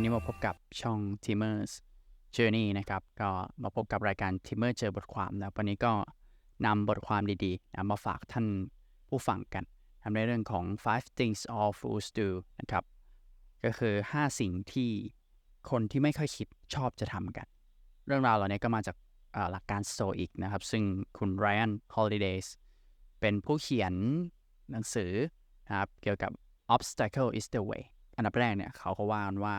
วันนี้มาพบกับช่อง Timers Journey นะครับ ก็มาพบกับรายการ Timer เจอบทความนะวันนี้ก็นำบทความดีๆนะมาฝากท่านผู้ฟังกันทำในเรื่องของ five things all fools do นะครับ ก็คือ 5 สิ่งที่คนที่ไม่ค่อยคิดชอบจะทำกัน เรื่องราวเหล่านี้ก็มาจากหลักการ Stoic นะครับ ซึ่งคุณ Ryan Holidays เป็นผู้เขียนหนังสือนะครับเกี่ยวกับ obstacle is the way อันดับแรกเนี่ยเขาก็ว่ากันว่า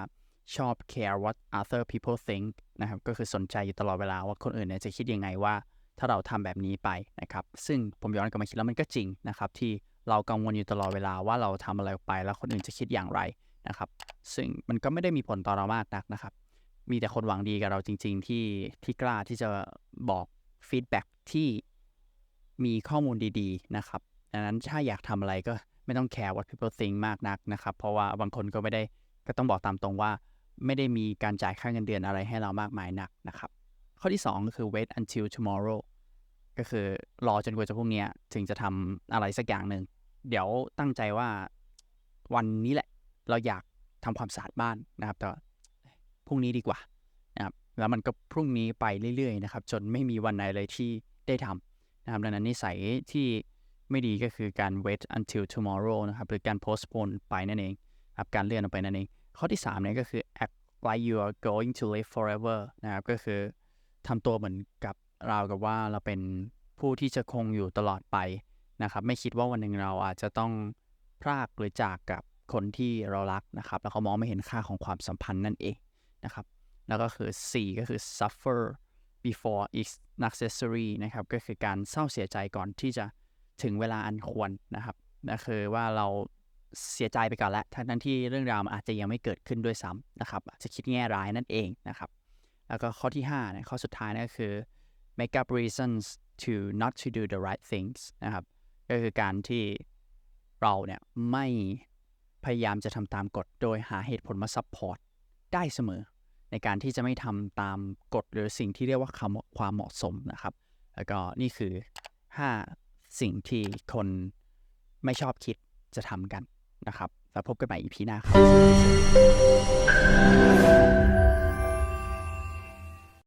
ชอบ care what other people think นะครับ ก็คือสนใจอยู่ตลอดเวลาว่าคนอื่นเนี่ยจะคิดยังไงว่า ถ้าเราทำแบบนี้ไปนะครับ ซึ่งผมย้อนกลับมาคิดแล้วมันก็จริงนะครับ ที่เรากังวลอยู่ตลอดเวลาว่าเราทำอะไรไป แล้วคนอื่นจะคิดอย่างไรนะครับ ซึ่งมันก็ไม่ได้มีผลต่อเรามากนักนะครับ มีแต่คนหวังดีกับเราจริง ๆ ที่ที่กล้าที่จะบอกฟีดแบ็กที่มีข้อมูลดี ๆ นะครับดังนั้นถ้าอยากทำอะไรก็ไม่ต้องแคร์ what people think มากนักนะครับ เพราะว่าบางคนก็ไม่ได้ก็ต้องบอกตามตรงว่า ไม่ได้มีการจ่ายค่าเงินเดือนอะไรให้เรามากมายนักนะครับ ข้อที่ 2 ก็คือ wait until tomorrow ก็คือรอจนกว่าจะพรุ่งนี้ถึงจะทำอะไรสักอย่างหนึ่ง เดี๋ยวตั้งใจว่าวันนี้แหละเราอยากทำความสะอาดบ้านนะครับ แต่พรุ่งนี้ดีกว่านะครับแล้วมันก็พรุ่งนี้ไปเรื่อยๆนะครับ จนไม่มีวันไหนเลยที่ได้ทำนะครับดังนั้นนิสัยที่ไม่ดีก็คือการ wait until tomorrow นะครับหรือการ postpone ไปนั่นเองครับการเลื่อนออกไปนั่นเอง ข้อที่3เนี่ยก็คือ act like you are going to live forever นะครับก็คือทำตัวเหมือนกับเราวกับว่าเราเป็นผู้ที่จะคงอยู่ตลอดไปนะครับไม่คิดว่าวันหนึ่งเราอาจจะต้องพรากหรือจากกับคนที่เรารักนะครับ แล้วเขามองไม่เห็นค่าของความสัมพันธ์นั่นเองนะครับ แล้วก็คือ4ก็คือ suffer before it's necessary นะครับ ก็คือการเศร้าเสียใจก่อนที่จะถึงเวลาอันควรนะครับนั่นคือว่าเรา เสียใจไปก่อนแล้วทั้งนั้นที่เรื่องราวมันอาจจะยังไม่เกิดขึ้นด้วยซ้ำนะครับอาจจะคิดแง่ร้ายนั่นเองนะครับ แล้วก็ข้อที่5เนี่ยข้อสุดท้ายนะก็คือ make up reasons to not to do the right things นะครับ ก็คือการที่เราเนี่ยไม่พยายามจะทำตามกฎโดยหาเหตุผลมาซัพพอร์ตได้เสมอ ในการที่จะไม่ทำตามกฎหรือสิ่งที่เรียกว่าคำความเหมาะสมนะครับ แล้วก็นี่คือ 5 สิ่งที่คนไม่ชอบคิดจะทำกัน นะครับแล้วพบกันใหม่ EP หน้าครับ